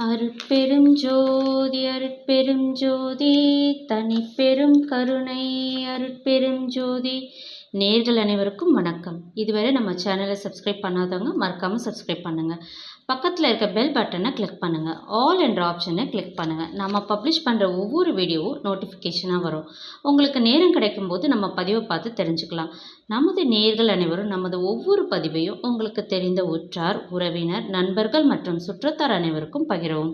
அருட்பெரும் ஜோதி அருட்பெரும் ஜோதி தனிப்பெரும் கருணை அருட்பெரும் ஜோதி. நேர்கள் அனைவருக்கும் வணக்கம். இதுவரை நம்ம சேனலை சப்ஸ்கிரைப் பண்ணாதவங்க மறக்காமல் சப்ஸ்கிரைப் பண்ணுங்கள் பக்கத்தில் இருக்க பெல் பட்டனை கிளிக் பண்ணுங்கள் ஆல் என்ற ஆப்ஷனை கிளிக் பண்ணுங்கள் நம்ம பப்ளிஷ் பண்ணுற ஒவ்வொரு வீடியோவும் நோட்டிஃபிகேஷனாக வரும். உங்களுக்கு நேரம் கிடைக்கும் போது நம்ம பதிவை பார்த்து தெரிஞ்சுக்கலாம். நமது நேர்கள் அனைவரும் நமது ஒவ்வொரு பதிவையும் உங்களுக்கு தெரிந்த உற்றார் உறவினர் நண்பர்கள் மற்றும் சுற்றத்தார் அனைவருக்கும் பகிரவும்.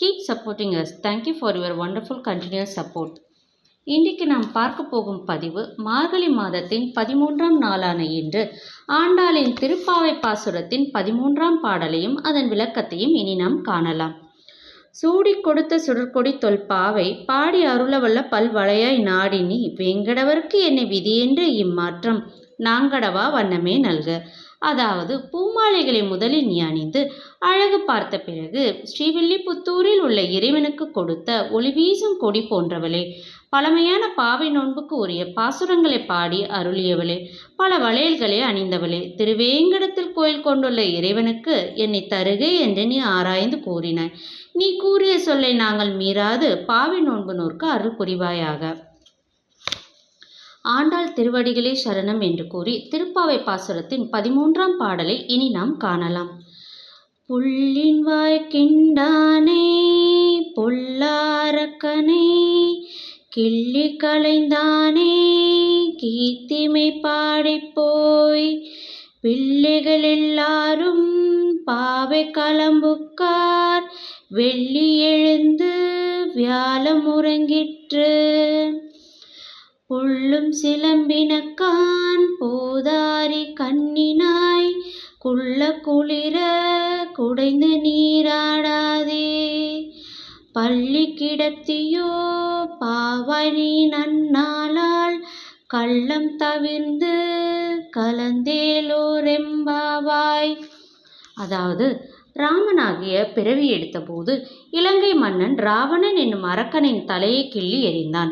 Keep supporting us thank you for your wonderful continuous support இன்றைக்கு நாம் பார்க்க போகும் பதிவு மார்கழி மாதத்தின் பதிமூன்றாம் நாளான இன்று. ஆண்டாளின் திருப்பாவை பாசுரத்தின் பதிமூன்றாம் பாடலையும் அதன் விளக்கத்தையும் இனி நாம் காணலாம். சூடி கொடுத்த சுடற்கொடி தொல்பாவை பாடி அருளவல்ல பல்வளையாய் நாடினி வேங்கடவர்க்கு என்னை விதியென்று இம்மாற்றம். நாங்கடவா வண்ணமே நல்க. அதாவது பூமாலைகளை முதலில் நீ அணிந்து அழகு பார்த்த பிறகு ஸ்ரீவில்லிபுத்தூரில் உள்ள இறைவனுக்கு கொடுத்த ஒளி வீசும் கொடி போன்றவளே. பழமையான பாவை நோன்புக்கு உரிய பாசுரங்களை பாடி அருளியவளே பல வளையல்களை அணிந்தவளே திருவேங்கடத்தில் கோயில் கொண்டுள்ள இறைவனுக்கு என்னை தருகை என்று நீ ஆராய்ந்து கூறினாய். நீ கூறிய சொல்லை நாங்கள் மீறாது பாவை நோன்பு நோர்க்கு அருள் புரிவாயாக. ஆண்டாள் திருவடிகளே சரணம் என்று கூறி திருப்பாவை பாசுரத்தின் பதிமூன்றாம் பாடலை இனி நாம் காணலாம். புள்ளின் வாய்க்கின்றானே பொல்லாரக்கனே கிள்ளி களைந்தானே கீர்த்திமை பாடிப்போய் பிள்ளைகள் எல்லாரும் பாவை களம்புக்கார் வெள்ளி எழுந்து வியாழம் உறங்கிற்று. உள்ளும் சிலம்பினக்கான் போதாரி கண்ணினாய். குள்ள குளிர குடைந்து நீராடாதே. பள்ளி கிடத்தியோ பாவாய் நீ நன்னாளால் கள்ளம் தவிர்ந்து கலந்தேலோரெம்பாவாய். அதாவது ராமனாகிய பிறவி எடுத்தபோது இலங்கை மன்னன் ராவணன் என்னும் அரக்கனின் தலையை கிள்ளி எறிந்தான்.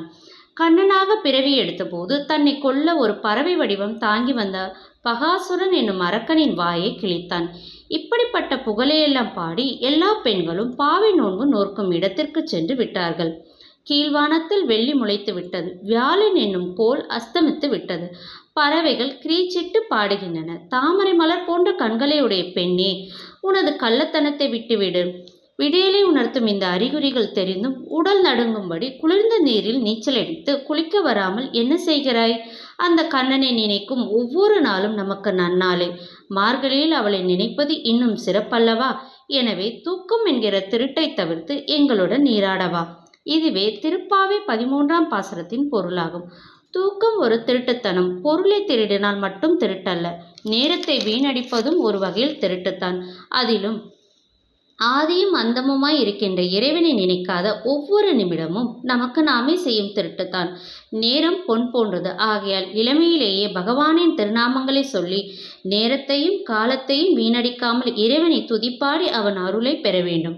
கண்ணனாக பிறவி எடுத்தபோது தன்னை கொல்ல ஒரு பறவை வடிவம் தாங்கி வந்த பகாசுரன் என்னும் அரக்கனின் வாயை கிழித்தான். இப்படிப்பட்ட புகழையெல்லாம் பாடி எல்லா பெண்களும் பாவை நோன்பு நோர்க்கும் இடத்திற்கு சென்று விட்டார்கள். கீழ்வானத்தில் வெள்ளி முளைத்து விட்டது. வியாழன் என்னும் கோல் அஸ்தமித்து விட்டது. பறவைகள் கிரீச்சிட்டு பாடுகின்றன. தாமரை மலர் போன்ற கண்களை உடைய பெண்ணே உனது கள்ளத்தனத்தை விட்டுவிடு. விடியலை உணர்த்தும் இந்த அறிகுறிகள் தெரிந்தும் உடல் நடுங்கும்படி குளிர்ந்த நீரில் நீச்சல் அடித்து குளிக்க வராமல் என்ன செய்கிறாய்? அந்த கண்ணனை நினைக்கும் ஒவ்வொரு நாளும் நமக்கு நன்னாளே. மார்கழியில் அவளை நினைப்பது இன்னும் சிறப்பல்லவா? எனவே தூக்கம் என்கிற திருட்டை தவிர்த்து எங்களுடன் நீராடவா? இதுவே திருப்பாவை பதிமூன்றாம் பாசுரத்தின் பொருளாகும். தூக்கம் ஒரு திருட்டுத்தனம். பொருளை திருடினால் மட்டும் திருட்டல்ல. நேரத்தை வீணடிப்பதும் ஒரு வகையில் திருட்டுத்தான். அதிலும் ஆதியும் அந்தமுமாய் இருக்கின்ற இறைவனை நினைக்காத ஒவ்வொரு நிமிடமும் நமக்கு நாமே செய்யும் திருட்டுத்தான். நேரம் பொன் போன்றது. ஆகையால் இளமையிலேயே பகவானின் திருநாமங்களை சொல்லி நேரத்தையும் காலத்தையும் வீணடிக்காமல் இறைவனை துதிப்பாடி அவன் அருளை பெற வேண்டும்.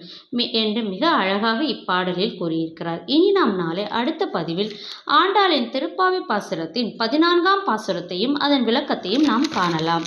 என்று மிக அழகாக இப்பாடலில் கூறியிருக்கிறார். இனி நாம் நாளை அடுத்த பதிவில் ஆண்டாளின் திருப்பாவை பாசுரத்தின் பதினான்காம் பாசுரத்தையும் அதன் விளக்கத்தையும் நாம் காணலாம்.